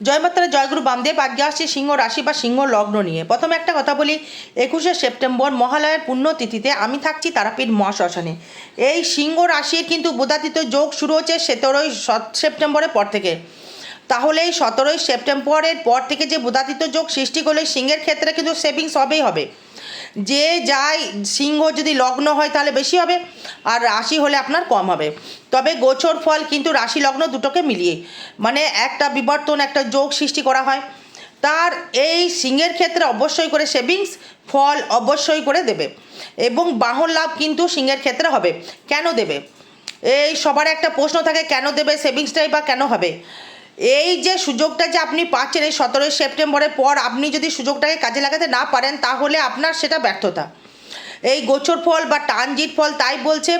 জয় মাতারা জয়গুরু বামদেব আগে আসছে সিংহ রাশি বা সিংহ লগ্ন নিয়ে। প্রথমে একটা কথা বলি, একুশে সেপ্টেম্বর মহালয়ের পুণ্যতিথিতে আমি থাকছি তারাপীঠ মহাশ্মশানে। এই সিংহ রাশির কিন্তু বোধাতীত যোগ শুরু হচ্ছে সতেরোই সেপ্টেম্বরের পর থেকে। তাহলে এই সতেরোই সেপ্টেম্বরের পর থেকে যে বোধাতীত যোগ সৃষ্টি করলে সিংহের ক্ষেত্রে কিন্তু সেভিংস হবেই হবে। যে যায় সিংহ যদি লগ্ন হয় তাহলে বেশি হবে, আর রাশি হলে আপনার কম হবে। তবে গোচর ফল কিন্তু রাশি লগ্ন দুটোকে মিলিয়ে মানে একটা বিবর্তন, একটা যোগ সৃষ্টি করা হয়। তার এই সিংহের ক্ষেত্রে অবশ্যই করে সেভিংস, ফল অবশ্যই করে দেবে। এবং বাহন লাভ কিন্তু সিংহের ক্ষেত্রে হবে। কেন দেবে? এই সবার একটা প্রশ্ন থাকে, কেন দেবে সেভিংসটাই বা কেন হবে? এই যে সুযোগটা যে আপনি পাচ্ছেন এই সতেরোই সেপ্টেম্বরের পর আপনি যদি সুযোগটাকে কাজে লাগাতে না পারেন, তাহলে আপনার সেটা ব্যর্থতা। এই গোচর ফল বা টানজিট ফল তাই বলছে,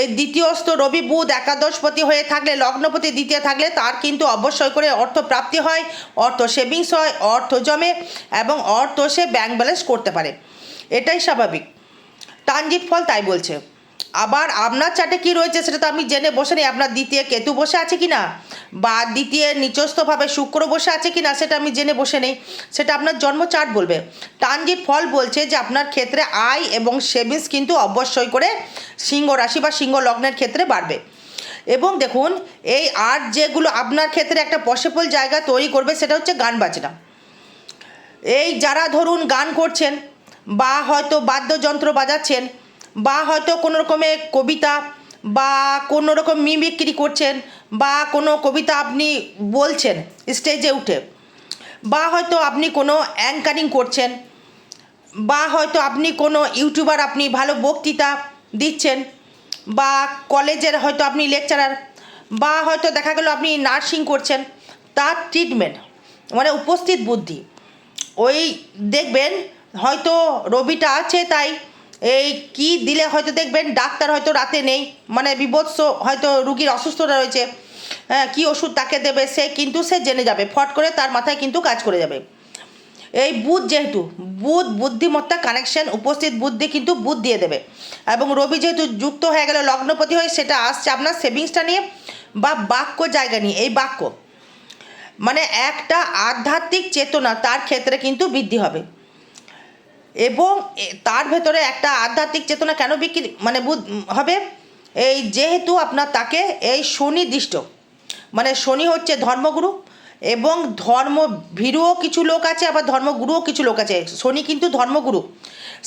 এই দ্বিতীয়স্থ রবি বুধ একাদশপতি হয়ে থাকলে, লগ্নপতি দ্বিতীয় থাকলে তার কিন্তু অবশ্যই করে অর্থ প্রাপ্তি হয়, অর্থ সেভিংস হয়, অর্থ জমে এবং অর্থ সে ব্যাংক ব্যালেন্স করতে পারে। এটাই স্বাভাবিক। ট্রানজিট ফল তাই বলছে। আবার আপনার চার্টে কি রয়েছে সেটা তো আমি জেনে বসে নেই। আপনার দ্বিতীয় কেতু বসে আছে কি না বা দ্বিতীয় নিচস্থভাবে শুক্র বসে আছে কি না সেটা আমি জেনে বসে নেই। সেটা আপনার জন্ম চার্ট বলবে। ট্রানজিট ফল বলছে যে আপনার ক্ষেত্রে আয় এবং সেভিংস কিন্তু অবশ্যই করে সিংহ রাশি বা সিংহ লগ্নের ক্ষেত্রে বাড়বে। এবং দেখুন, এই আর্ট যেগুলো আপনার ক্ষেত্রে একটা পসিবল জায়গা তৈরি করবে সেটা হচ্ছে গান বাজনা। এই যারা ধরুন গান করছেন বা হয়তো বাদ্যযন্ত্র বাজাচ্ছেন বা হয়তো কোনো রকমের কবিতা বা কোনো রকম মিমিক্রি করছেন বা কোনো কবিতা আপনি বলছেন স্টেজে উঠে, বা হয়তো আপনি কোনো অ্যাঙ্কারিং করছেন, বা হয়তো আপনি কোনো ইউটিউবার আপনি ভালো বক্তৃতা দিচ্ছেন, বা কলেজের হয়তো আপনি লেকচারার বা হয়তো দেখা গেল আপনি নার্সিং করছেন, তার ট্রিটমেন্ট মানে উপস্থিত বুদ্ধি, ওই দেখবেন হয়তো রবিটা আছে তাই এই কি দিলে হয়তো দেখবেন ডাক্তার হয়তো রাতে নেই মানে বিভৎস হয়তো রুগীর অসুস্থতা রয়েছে হ্যাঁ কী ওষুধ তাকে দেবে সে কিন্তু সে জেনে যাবে, ফট করে তার মাথায় কিন্তু কাজ করে যাবে। এই বুধ যেহেতু, বুধ বুদ্ধিমত্তা কানেকশন উপস্থিত বুদ্ধি কিন্তু বুধ দিয়ে দেবে। এবং রবি যেহেতু যুক্ত হয়ে গেলে, লগ্নপতি হয়ে সেটা আসছে আপনার সেভিংসটা নিয়ে বা বাক্য জায়গা নিয়ে, এই বাক্য। মানে একটা আধ্যাত্মিক চেতনা তার ক্ষেত্রে কিন্তু বৃদ্ধি হবে। এবং তার ভেতরে একটা আধ্যাত্মিক চেতনা কেন বিক্রি মানে হবে? এই যেহেতু আপনার তাকে এই শনি দৃষ্ট মানে শনি হচ্ছে ধর্মগুরু এবং ধর্ম ভীরুও কিছু লোক আছে, আবার ধর্মগুরুও কিছু লোক আছে। শনি কিন্তু ধর্মগুরু।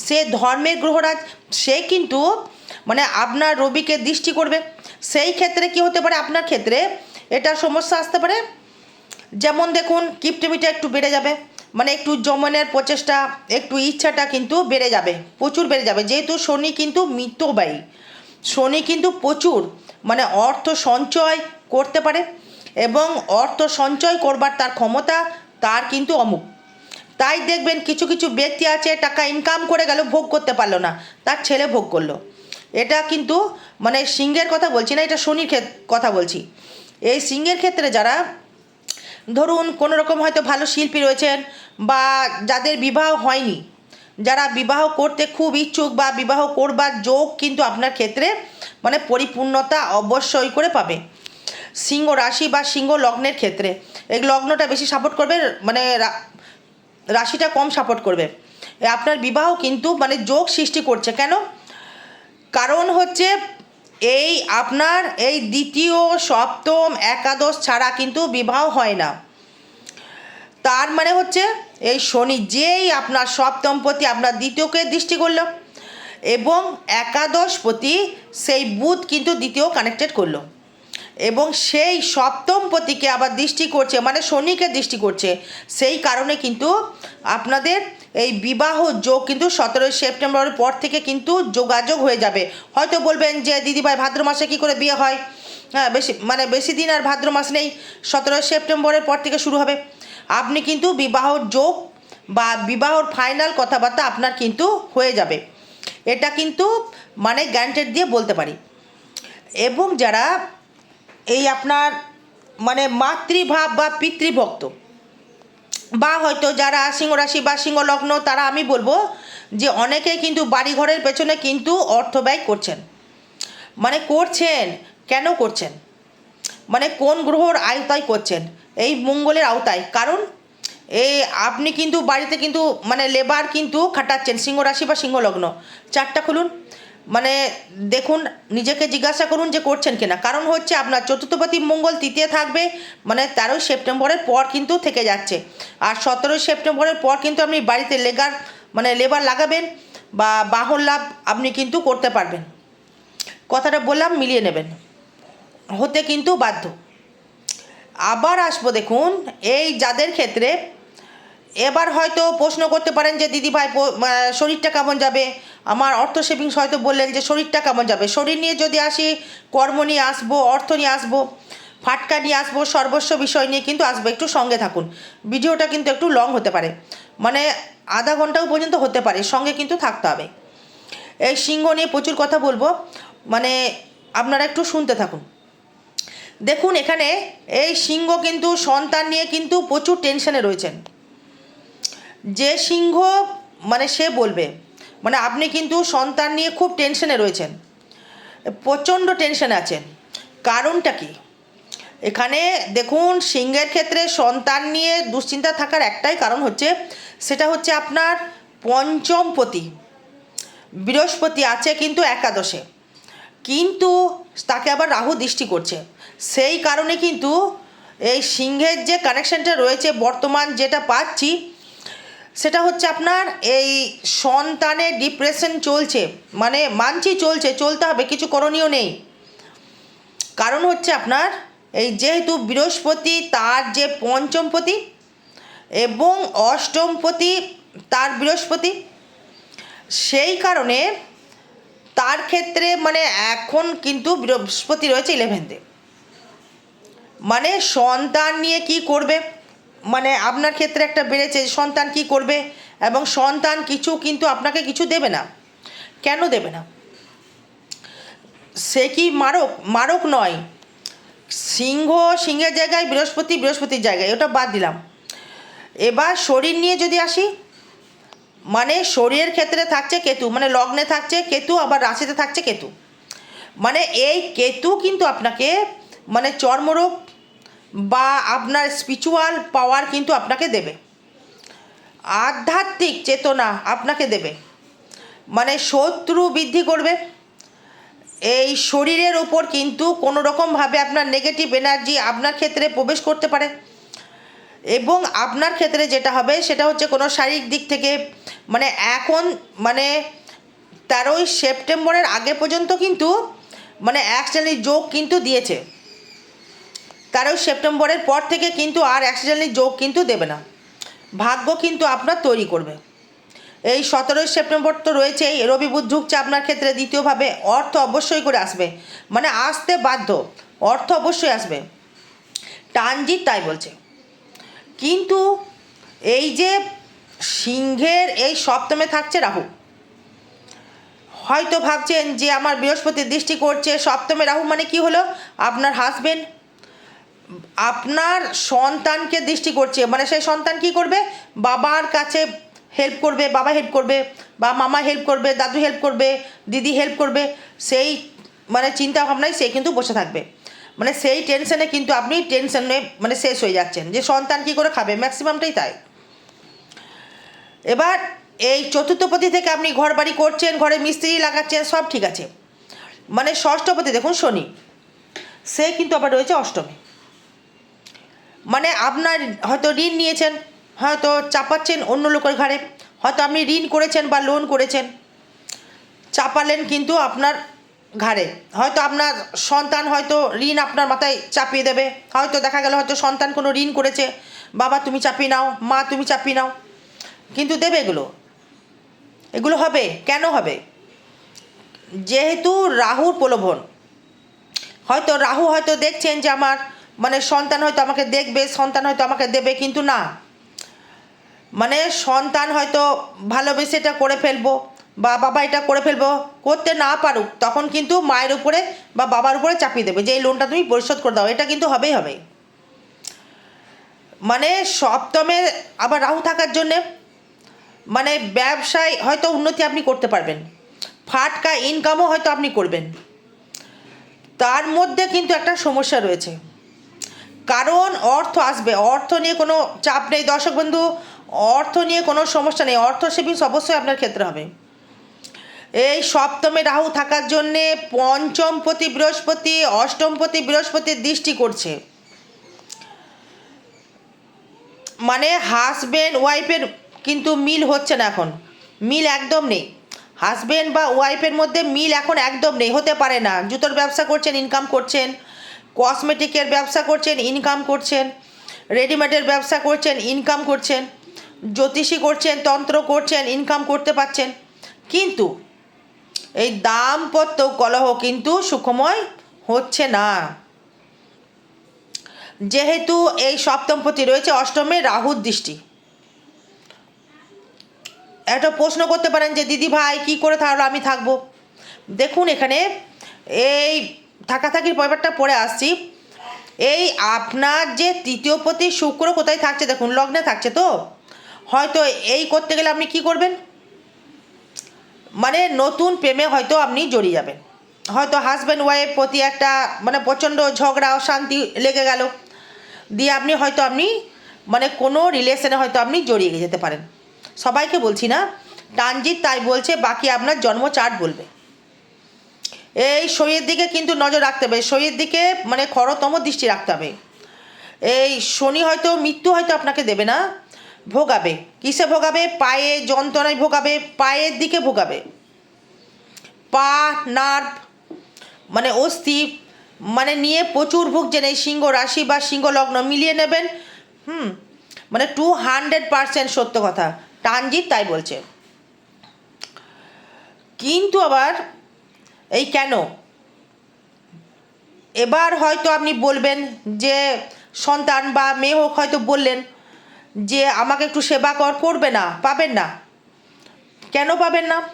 সে ধর্মের গ্রহরাজ, সে কিন্তু মানে আপনার রবিকে দৃষ্টি করবে। সেই ক্ষেত্রে কি হতে পারে? আপনার ক্ষেত্রে এটা সমস্যা আসতে পারে। যেমন দেখুন, কিপটিমিটা একটু বেড়ে যাবে। মানে একটু জমনের প্রচেষ্টা, একটু ইচ্ছাটা কিন্তু বেড়ে যাবে, প্রচুর বেড়ে যাবে। যেহেতু শনি কিন্তু মিতব্যয়ী, শনি কিন্তু প্রচুর মানে অর্থ সঞ্চয় করতে পারে এবং অর্থ সঞ্চয় করবার তার ক্ষমতা তার কিন্তু অমুক। তাই দেখবেন কিছু কিছু ব্যক্তি আছে, টাকা ইনকাম করে গেল, ভোগ করতে পারল না, তার ছেলে ভোগ করল। এটা কিন্তু মানে সিংহের কথা বলছি না, এটা শনির কথা বলছি। এই সিংহের ক্ষেত্রে যারা ধরুন কোনো রকম হয়তো ভালো শিল্পী রয়েছেন বা যাদের বিবাহ হয়নি, যারা বিবাহ করতে খুব ইচ্ছুক বা বিবাহ করবার যোগ কিন্তু আপনার ক্ষেত্রে মানে পরিপূর্ণতা অবশ্যই করে পাবে। সিংহ রাশি বা সিংহ লগ্নের ক্ষেত্রে এই লগ্নটা বেশি সাপোর্ট করবে মানে রাশিটা কম সাপোর্ট করবে। আপনার বিবাহ কিন্তু মানে যোগ সৃষ্টি করছে। কেন? কারণ হচ্ছে এই আপনার এই দ্বিতীয়, সপ্তম, একাদশ ছাড়া কিন্তু বিবাহ হয় না। তার মানে হচ্ছে, এই শনি যেই আপনার সপ্তম প্রতি আপনার দ্বিতীয়কে দৃষ্টি করল এবং একাদশ প্রতি সেই বুধ কিন্তু দ্বিতীয় কানেক্টেড করল। এবং সেই সপ্তমপতিকে আবার দৃষ্টি করছে মানে শনিকে দৃষ্টি করছে। সেই কারণে কিন্তু আপনাদের এই বিবাহ যোগ কিন্তু সতেরোই সেপ্টেম্বরের পর থেকে কিন্তু যোগাযোগ হয়ে যাবে। হয়তো বলবেন যে, দিদিভাই, ভাদ্র মাসে কী করে বিয়ে হয়? হ্যাঁ বেশি মানে বেশি দিন আর ভাদ্র মাস নেই, সতেরোই সেপ্টেম্বরের পর থেকে শুরু হবে। আপনি কিন্তু বিবাহ যোগ বা বিবাহর ফাইনাল কথাবার্তা আপনার কিন্তু হয়ে যাবে। এটা কিন্তু মানে গ্যারান্টেড দিয়ে বলতে পারি। এবং যারা এই আপনার মানে মাতৃভাব বা পিতৃভক্ত। বা হয়তো যারা সিংহ রাশি বা সিংহ লগ্ন, তারা আমি বলব যে অনেকে কিন্তু বাড়িঘরের পেছনে কিন্তু অর্থ ব্যয় করছেন। মানে করছেন, কেন করছেন? মানে কোন গ্রহর আওতায় করছেন? এই মঙ্গলের আওতায়। কারণ এই আপনি কিন্তু বাড়িতে কিন্তু মানে লেবার কিন্তু খাটাচ্ছেন, সিংহ রাশি বা সিংহ লগ্ন। চারটা খুলুন। মানে দেখুন, নিজেকে জিজ্ঞাসা করুন যে করছেন কিনা। কারণ হচ্ছে আপনার চতুর্থপতি মঙ্গল তৃতীয় থাকবে মানে তেরোই সেপ্টেম্বরের পর কিন্তু থেকে যাচ্ছে। আর সতেরোই সেপ্টেম্বরের পর কিন্তু আপনি বাড়িতে লেগার মানে লেবার লাগাবেন বা বাহন লাভ আপনি কিন্তু করতে পারবেন। কথাটা বললাম, মিলিয়ে নেবেন। হতে কিন্তু বাধ্য। আবার আসব দেখুন, এই যাদের ক্ষেত্রে এবার হয়তো প্রশ্ন করতে পারেন যে, দিদি ভাই শরীরটা কেমন যাবে? আমার অর্থ সেভিংস হয়তো বললেন যে, শরীরটা কেমন যাবে? শরীর নিয়ে যদি আসি, কর্ম নিয়ে আসব, অর্থ নিয়ে আসব, ফাটকা নিয়ে আসব, সর্বস্ব বিষয় নিয়ে কিন্তু আসব, একটু সঙ্গে থাকুন। ভিডিওটা কিন্তু একটু লং হতে পারে। মানে আধা ঘন্টাও পর্যন্ত হতে পারে, সঙ্গে কিন্তু থাকতে হবে। এই সিংহ নিয়ে প্রচুর কথা বলব মানে আপনারা একটু শুনতে থাকুন। দেখুন এখানে এই সিংহ কিন্তু সন্তান নিয়ে কিন্তু প্রচুর টেনশনে রয়েছেন। যে সিংহ মানে সে বলবে মানে আপনি কিন্তু সন্তান নিয়ে খুব টেনশনে রয়েছেন, প্রচণ্ড টেনশনে আছেন। কারণটা কি? এখানে দেখুন, সিংহের ক্ষেত্রে সন্তান নিয়ে দুশ্চিন্তা থাকার একটাই কারণ হচ্ছে, সেটা হচ্ছে আপনার পঞ্চমপতি, বৃহস্পতি আছে কিন্তু একাদশে, কিন্তু তাকে আবার রাহু দৃষ্টি করছে। সেই কারণে কিন্তু এই সিংহের যে কানেকশনটা রয়েছে, বর্তমান যেটা পাচ্ছি সেটা হচ্ছে আপনার এই সন্তানের ডিপ্রেশন চলছে মানে মানছি চলছে, চলতে হবে, কিছু করণীয় নেই। কারণ হচ্ছে আপনার এই যেহেতু বৃহস্পতি, তার যে পঞ্চমপতি এবং অষ্টমপতি, তার বৃহস্পতি, সেই কারণে তার ক্ষেত্রে মানে এখন কিন্তু বৃহস্পতি রয়েছে ইলেভেন্থে মানে সন্তান নিয়ে কি করবে? মানে আপনার ক্ষেত্রে একটা বেড়েছে, সন্তান কি করবে? এবং সন্তান কিছু কিন্তু আপনাকে কিছু দেবে না। কেন দেবে না? সে কি মারক? মারক নয়। সিংহ সিংহের জায়গায়, বৃহস্পতি বৃহস্পতির জায়গায়, ওটা বাদ দিলাম। এবার শরীর নিয়ে যদি আসি মানে শরীরের ক্ষেত্রে থাকছে কেতু মানে লগ্নে থাকছে কেতু, আবার রাশিতে থাকছে কেতু। মানে এই কেতু কিন্তু আপনাকে মানে চর্মরোগ বা আপনার স্পিরিচুয়াল পাওয়ার কিন্তু আপনাকে দেবে। আধ্যাত্মিক চেতনা আপনাকে দেবে। মানে শত্রু বৃদ্ধি করবে। এই শরীরের ওপর কিন্তু কোনো রকমভাবে আপনার নেগেটিভ এনার্জি আপনার ক্ষেত্রে প্রবেশ করতে পারে। এবং আপনার ক্ষেত্রে যেটা হবে, সেটা হচ্ছে কোনো শারীরিক দিক থেকে মানে এখন মানে তেরোই সেপ্টেম্বরের আগে পর্যন্ত কিন্তু মানে অ্যাক্সিডেন্টালি যোগ কিন্তু দিয়েছে। তেরোই সেপ্টেম্বরের পর থেকে কিন্তু আর অ্যাক্সিডেন্টালি যোগ কিন্তু দেবে না। ভাগ্য কিন্তু আপনার তৈরি করবে। এই সতেরোই সেপ্টেম্বর তো রয়েছেই। রবি বুধ ঢুকছে আপনার ক্ষেত্রে দ্বিতীয়ভাবে অর্থ অবশ্যই করে আসবে। মানে আসতে বাধ্য। অর্থ অবশ্যই আসবে। টানজিৎ তাই বলছে। কিন্তু এই যে সিংহের এই সপ্তমে থাকছে রাহু। হয়তো ভাবছেন যে আমার বৃহস্পতি দৃষ্টি করছে সপ্তমে রাহু মানে কি হলো? আপনার হাজবেন্ড আপনার সন্তানকে দৃষ্টি করছে মানে সেই সন্তান কি করবে? বাবার কাছে হেল্প করবে, বাবা হেল্প করবে, বা মামা হেল্প করবে, দাদু হেল্প করবে, দিদি হেল্প করবে, সেই মানে চিন্তা ভাবনায় সে কিন্তু বসে থাকবে। মানে সেই টেনশনে কিন্তু আপনি টেনশনে মানে শেষ হয়ে যাচ্ছেন যে সন্তান কি করে খাবে? ম্যাক্সিমামটাই তাই। এবার এই চতুর্থপতি থেকে আপনি ঘর বাড়ি করছেন, ঘরে মিস্ত্রি লাগাচ্ছেন, সব ঠিক আছে। মানে ষষ্ঠপতি দেখুন শনি, সে কিন্তু আবার রয়েছে অষ্টমে। মানে আপনার হয়তো ঋণ নিয়েছেন, হয়তো চাপাচ্ছেন অন্য লোকের ঘাড়ে, হয়তো আপনি ঋণ করেছেন বা লোন করেছেন, চাপালেন কিন্তু আপনার ঘাড়ে। হয়তো আপনার সন্তান হয়তো ঋণ আপনার মাথায় চাপিয়ে দেবে, হয়তো দেখা গেল হয়তো সন্তান কোনো ঋণ করেছে, বাবা তুমি চাপিয়ে নাও, মা তুমি চাপিয়ে নাও। কিন্তু দেবে এগুলো? এগুলো হবে? কেন হবে? যেহেতু রাহুর প্রলোভন। হয়তো রাহু হয়তো দেখছেন যে আমার মানে সন্তান হয়তো আমাকে দেখবে, সন্তান হয়তো আমাকে দেবে, কিন্তু না। মানে সন্তান হয়তো ভালোবেসে এটা করে ফেলব, বা বাবা এটা করে ফেলব, করতে না পারুক, তখন কিন্তু মায়ের উপরে বা বাবার উপরে চাপিয়ে দেবে যে, এই লোনটা তুমি পরিশোধ করে দাও। এটা কিন্তু হবেই হবে। মানে সপ্তমে আবার রাহু থাকার জন্যে মানে ব্যবসায় হয়তো উন্নতি আপনি করতে পারবেন। ফাটকা ইনকামও হয়তো আপনি করবেন। তার মধ্যে কিন্তু একটা সমস্যা রয়েছে। কারণ অর্থ আসবে, অর্থ নিয়ে কোনো চাপ নেই দর্শক বন্ধু, অর্থ নিয়ে কোনো সমস্যা নেই, অর্থ সেভিংস অবশ্যই আপনার ক্ষেত্রে হবে। এই সপ্তমে রাহু থাকার জন্যে পঞ্চমপতি বৃহস্পতি অষ্টমপতি বৃহস্পতির দৃষ্টি করছে। মানে হাজবেন্ড ওয়াইফের কিন্তু মিল হচ্ছে না এখন। মিল একদম নেই। হাজবেন্ড বা ওয়াইফের মধ্যে মিল এখন একদম নেই, হতে পারে না। জুতোর ব্যবসা করছেন ইনকাম করছেন কসমেটিকের ব্যবসা করছেন ইনকাম করছেন রেডিমেডের ব্যবসা করছেন ইনকাম করছেন, জ্যোতিষী করছেন, তন্ত্র করছেন ইনকাম করতে পারছেন। কিন্তু এই দাম্পত্য কলহ কিন্তু সুখময় হচ্ছে না। যেহেতু এই সপ্তমপতি রয়েছে, অষ্টমে রাহুর দৃষ্টি। একটা প্রশ্ন করতে পারেন যে, দিদি ভাই, কী করে তাহলে আমি থাকব? দেখুন এখানে এই থাকাথাকির ব্যাপারটা পরে আসছি। এই আপনার যে তৃতীয় পতি শুক্র কোথায় থাকছে দেখুন, লগ্নে থাকছে তো? হয়তো এই করতে গেলে আপনি কি করবেন? মানে নতুন প্রেমে হয়তো আপনি জড়িয়ে যাবেন। হয়তো হাজব্যান্ড ওয়াইফ প্রতি একটা মানে প্রচণ্ড ঝগড়া, অশান্তি লেগে গেল। দিয়ে আপনি হয়তো আপনি মানে কোনো রিলেশনে হয়তো আপনি জড়িয়ে যেতে পারেন। সবাইকে বলছি না, টানজিৎ তাই বলছে, বাকি আপনার জন্ম চার্ট বলবে। এই শরীরের দিকে কিন্তু নজর রাখতে হবে। শরীরের দিকে মানে খরতম দৃষ্টি রাখতে হবে। এই শনি হয়তো মৃত্যু হয়তো আপনাকে দেবে না, ভোগাবে। কিসে ভোগাবে? পায়ে যন্ত্রণায় ভোগাবে, পায়ের দিকে ভোগাবে। পা, নার্ভ মানে অস্থি মানে নিয়ে প্রচুর ভুগছেন এই সিংহ রাশি বা সিংহ লগ্ন মিলিয়ে নেবেন, হুম মানে টু হান্ড্রেড পারসেন্ট সত্য কথা। টানজিৎ তাই বলছে। কিন্তু আবার এই কেন? এবার হয়তো আপনি বলবেন যে, সন্তান বা মেয়ে হোক হয়তো বললেন যে, আমাকে একটু সেবা কর, করবে না, পাবেন না। কেন পাবেন না?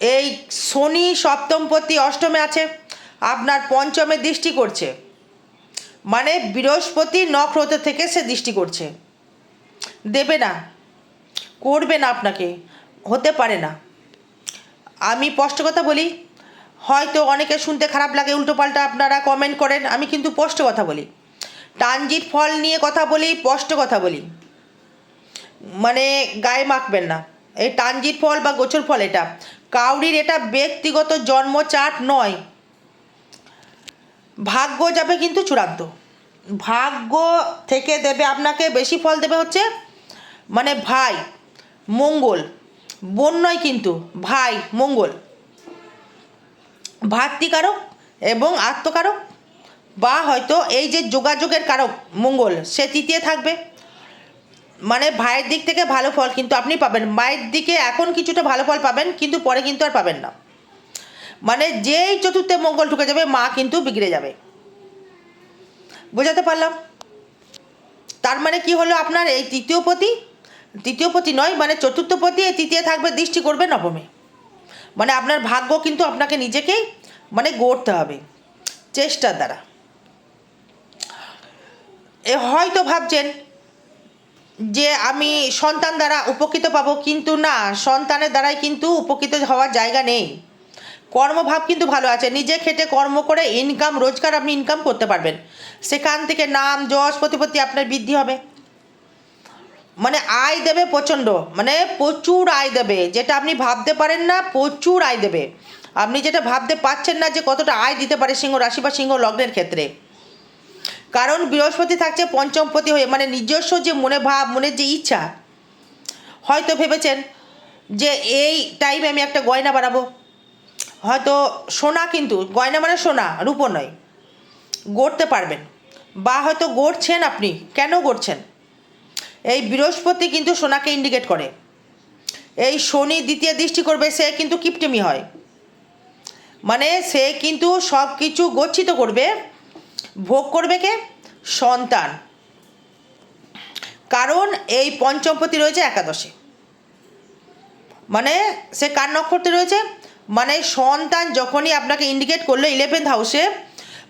এই শনি সপ্তমপতি অষ্টমে আছে, আপনার পঞ্চমে দৃষ্টি করছে। মানে বৃহস্পতি নখরত থেকে সে দৃষ্টি করছে। দেবে না, করবে না আপনাকে, হতে পারে না। আমি স্পষ্ট কথা বলি? হয়তো অনেকে শুনতে খারাপ লাগে, উল্টোপাল্টা আপনারা কমেন্ট করেন, আমি কিন্তু স্পষ্ট কথা বলি। টানজিট ফল নিয়ে কথা বলি, স্পষ্ট কথা বলি। মানে গায়ে মাখবেন না। এই টানজিট ফল বা গোছর ফল এটা। কাউরির এটা ব্যক্তিগত জন্ম চার্ট নয়। ভাগ্য যাবে কিন্তু চূড়ান্ত। ভাগ্য থেকে দেবে, আপনাকে বেশি ফল দেবে হচ্ছে মানে ভাই, মঙ্গল। বোন নয় কিন্তু, ভাই, মঙ্গল। ভাতৃকারক এবং আত্মকারক। বা হয়তো এই যে যোগাযোগের কারক, মঙ্গল, সে তৃতীয় থাকবে। মানে ভাইয়ের দিক থেকে ভালো ফল কিন্তু আপনি পাবেন। মায়ের দিকে এখন কিছুটা ভালো ফল পাবেন, কিন্তু পরে কিন্তু আর পাবেন না। মানে যেই চতুর্থে মঙ্গল ঢুকে যাবে, মা কিন্তু বিগড়ে যাবে। বোঝাতে পারলাম? তার মানে কি হলো আপনার এই তৃতীয় পতি? তৃতীয় পতি নয় মানে চতুর্থ পতি তৃতীয় থাকবে, দৃষ্টি করবে নবমে। মানে আপনার ভাগ্য কিন্তু আপনাকে নিজেকেই মানে গড়তে হবে, চেষ্টার দ্বারা। এ হয়তো ভাবছেন যে আমি সন্তান দ্বারা উপকৃত পাবো, কিন্তু না, সন্তানের দ্বারাই কিন্তু উপকৃত হওয়ার জায়গা নেই। কর্মভাব কিন্তু ভালো আছে, নিজে খেটে কর্ম করে ইনকাম রোজগার আপনি ইনকাম করতে পারবেন। সেখান থেকে নাম, যশ, প্রতিপত্তি আপনার বৃদ্ধি হবে। মানে আয় দেবে প্রচণ্ড মানে প্রচুর আয় দেবে, যেটা আপনি ভাবতে পারেন না, প্রচুর আয় দেবে। আপনি যেটা ভাবতে পারছেন না যে কতটা আয় দিতে পারে সিংহ রাশি বা সিংহ লগ্নের ক্ষেত্রে। কারণ বৃহস্পতি থাকছে পঞ্চমপতি হয়ে মানে নিজস্ব যে মনে ভাব, মনের যে ইচ্ছা, হয়তো ভেবেছেন যে এই টাইমে আমি একটা গয়না বানাবো। হয়তো সোনা কিন্তু, গয়না মানে সোনা, রূপো নয়, গড়তে পারবেন। বা হয়তো গড়ছেন আপনি, কেন গড়ছেন? এই বৃহস্পতি কিন্তু সোনাকে ইন্ডিকেট করে। এই শনি দ্বিতীয় দৃষ্টি করবে, সে কিন্তু কিপটেমি হয়। মানে সে কিন্তু সব কিছু গচ্ছিত করবে। ভোগ করবে কে? সন্তান। কারণ এই পঞ্চমপতি রয়েছে একাদশে। মানে সে কার নক্ষত্রে রয়েছে? মানে সন্তান যখনই আপনাকে ইন্ডিকেট করল ইলেভেন্থ হাউসে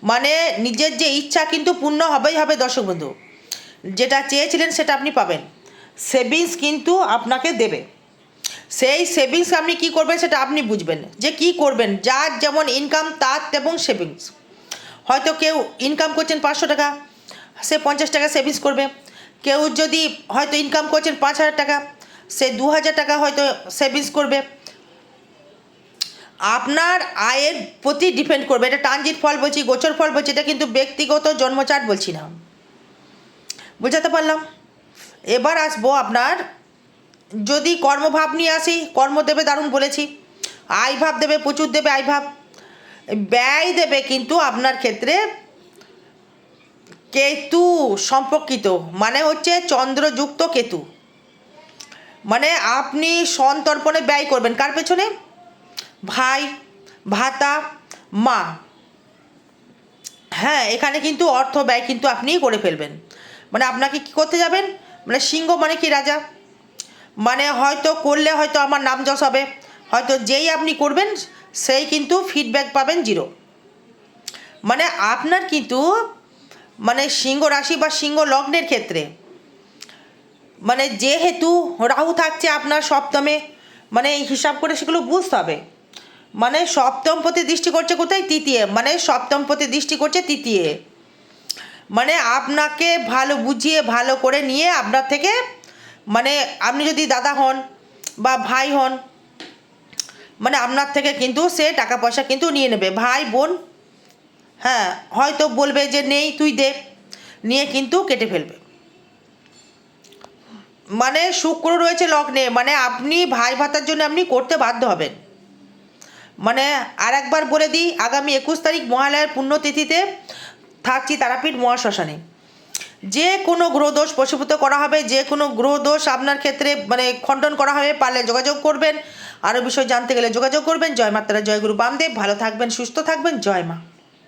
মানে নিজের যে ইচ্ছা কিন্তু পূর্ণ হবেই হবে দর্শক বন্ধু। যেটা চেয়েছিলেন সেটা আপনি পাবেন। সেভিংস কিন্তু আপনাকে দেবে। সেই সেভিংস আপনি কি করবেন সেটা আপনি বুঝবেন যে কি করবেন, যার যেমন ইনকাম তার তেমন সেভিংস। হয়তো কেউ ইনকাম করছেন পাঁচশো টাকা, সে পঞ্চাশ টাকা সেভিংস করবে। কেউ যদি হয়তো ইনকাম করছেন পাঁচ হাজার টাকা, সে দু হাজার টাকা হয়তো সেভিংস করবে। আপনার আয়ের প্রতি ডিপেন্ড করবে। এটা ট্রানজিট ফল বলছি, গোচর ফল বলছি, এটা কিন্তু ব্যক্তিগত জন্মচাট বলছি না। বুঝাতে পারলাম। এবার আসব আপনার, যদি কর্মভাব নিয়ে আসি, কর্ম দেবে দারুণ বলেছি। আয় ভাব দেবে, প্রচুর দেবে আয় ভাব ব্যয় দেবে কিন্তু আপনার ক্ষেত্রে কেতু সম্পর্কিত মানে হচ্ছে চন্দ্রযুক্ত কেতু। মানে আপনি সন্তর্পণে ব্যয় করবেন। কার পেছনে? ভাই, ভাতা, মা। হ্যাঁ এখানে কিন্তু অর্থ ব্যয় কিন্তু আপনিই করে ফেলবেন। মানে আপনাকে কি করতে যাবেন? মানে সিংহ মানে কি রাজা? মানে হয়তো করলে হয়তো আমার নাম যশ হবে। হয়তো যেই আপনি করবেন, সেই কিন্তু ফিডব্যাক পাবেন জিরো মানে আপনার কিন্তু মানে সিংহ রাশি বা সিংহ লগ্নের ক্ষেত্রে মানে যেহেতু রাহু থাকছে আপনার সপ্তমে মানে হিসাব করে সেগুলো বুঝতে হবে। মানে সপ্তম পতি দৃষ্টি করছে কোথায়? তৃতীয়। মানে সপ্তম পতি দৃষ্টি করছে তৃতীয়। মানে আপনাকে ভালো বুঝিয়ে, ভালো করে নিয়ে আপনার থেকে মানে আপনি যদি দাদা হন বা ভাই হন মানে আপনার থেকে কিন্তু সে টাকা পয়সা কিন্তু নিয়ে নেবে। ভাই, বোন হ্যাঁ হয়তো বলবে যে নেই, তুই দে, নিয়ে কিন্তু কেটে ফেলবে। মানে শুক্র রয়েছে লগ্নে মানে আপনি ভাই ভাতার জন্য আপনি করতে বাধ্য হবেন। মানে আর একবার বলে দিই, আগামী একুশ তারিখ মহালয়ার পুণ্যতিথিতে থাকছি তারাপীঠ মহাশ্মশানে। যে কোনো গ্রহদোষ প্রশীভূত করা হবে, যে কোনো গ্রহদোষ আপনার ক্ষেত্রে মানে খণ্ডন করা হবে, পারলে যোগাযোগ করবেন। আরও বিষয় জানতে গেলে যোগাযোগ করবেন। জয় মাতারা, জয় গুরু বামদেব। ভালো থাকবেন, সুস্থ থাকবেন। জয় মা।